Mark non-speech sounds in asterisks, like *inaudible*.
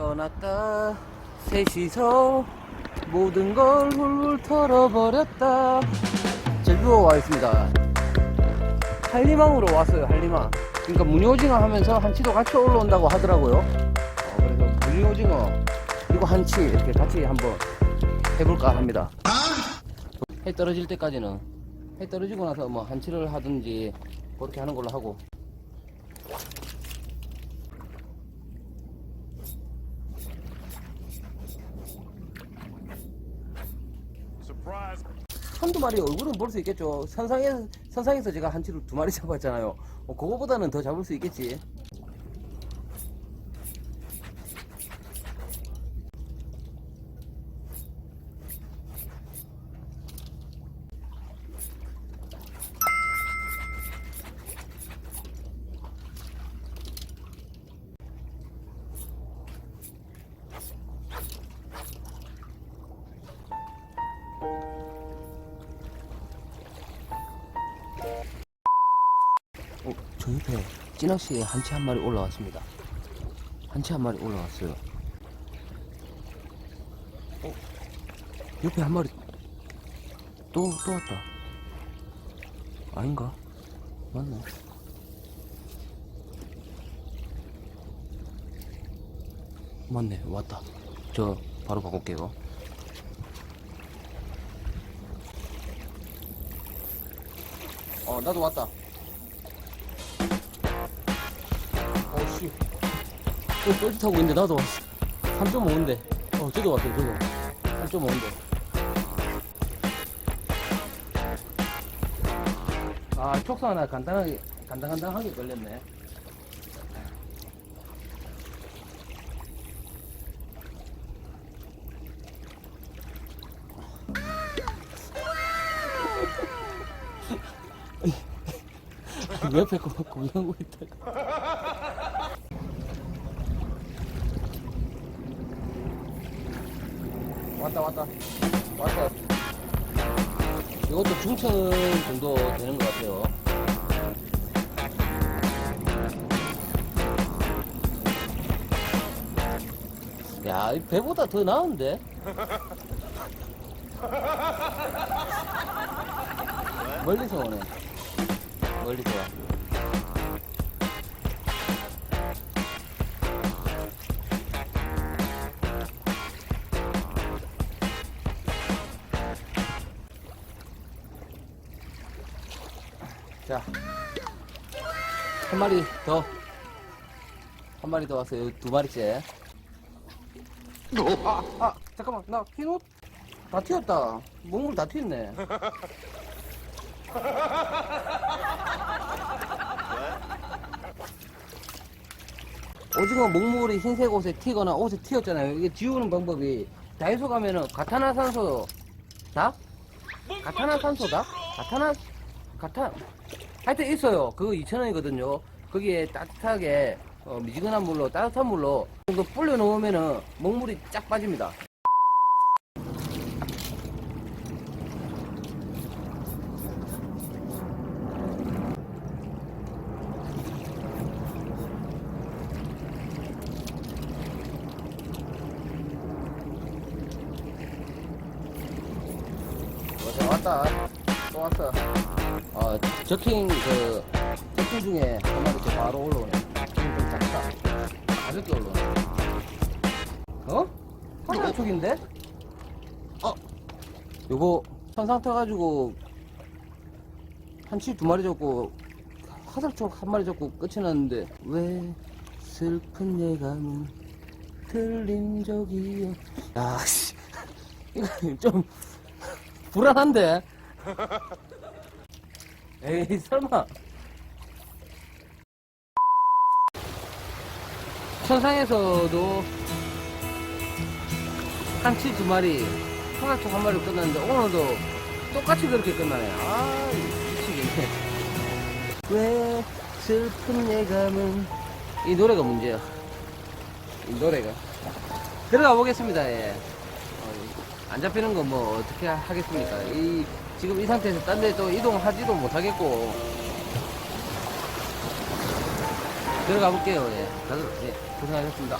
떠났다. 셋이서 모든 걸 훌훌 털어버렸다. 제주도 와 있습니다. 한리망으로 왔어요 한리망 그러니까 무늬오징어 하면서 한치도 같이 올라온다고 하더라고요. 어, 그래서 무늬오징어 그리고 한치 이렇게 같이 한번 해볼까 합니다. 해 떨어질 때까지는 해 떨어지고 나서 뭐 한치를 하든지 그렇게 하는 걸로 하고 한두 마리 얼굴은 볼 수 있겠죠. 선상에, 선상에서 제가 한치를 두 마리 *laughs* 잡았잖아요. 어, 그거보다는 더 잡을 수 있겠지. 저 옆에 찌낚시에 한치 한 마리 올라왔습니다. 한치 한 마리 올라왔어요. 어, 옆에 한 마리 또, 또 왔다. 아닌가? 맞네. 맞네, 왔다. 저, 바로 바꿀게요. 어, 나도 왔다. 또 뻘짓 타고 있는데 나도 3.5인데. 어 저도 왔어요 저도 3.5인데. 아 촉수 하나 간단하게 간당간당하게 걸렸네. *laughs* 옆에 거 구경하고 있다가 왔다 왔다 왔다 이것도 중천 정도 되는 것 같아요 야, 이 배보다 더 나은데? 멀리서 오네. 멀리서 와. 자, 한 마리 더. 한 마리 더 왔어요. 두 마리째. 아, *laughs* 아, 잠깐만. 나 흰옷 다 튀었다. 목물 다 튀었네. *laughs* 오징어 목물이 흰색 옷에 튀거나 옷에 튀었잖아요. 이게 지우는 방법이 다이소 가면은 가타나산소 다? 가타나산소다? 가타나 가타 하여튼 있어요. 그거 2,000원이거든요. 거기에 따뜻하게 어, 미지근한 물로 따뜻한 물로 정도 불려 놓으면은 먹물이 쫙 빠집니다. 왔다 또 왔어. 어, 저킹 그 저킹 중에 한 마리 이렇게 바로 올라오네. 좀, 좀 작다. 가볍게 올라오네. 어? 하나 촉인데? 어? 요거 선상 타가지고 한치 두 마리 잡고 화살촉 한 마리 잡고 끝이 났는데 왜 슬픈 예감은 들린 적이요 야씨 *laughs* 이거 좀 불안한데 *laughs* 에이 설마. 천상에서도 한치 두 마리 화가촉 한 마리 끝났는데 오늘도 똑같이 그렇게 끝나네 아 미치겠네. 왜 슬픈 예감은? 이 노래가 문제야. 이 노래가. 들어가 보겠습니다 예. 어, 안 잡히는 건 뭐 어떻게 하겠습니까? 이 지금 이 상태에서 딴 데 또 이동하지도 못하겠고. 들어가 볼게요. 예. 다들 예, 고생하셨습니다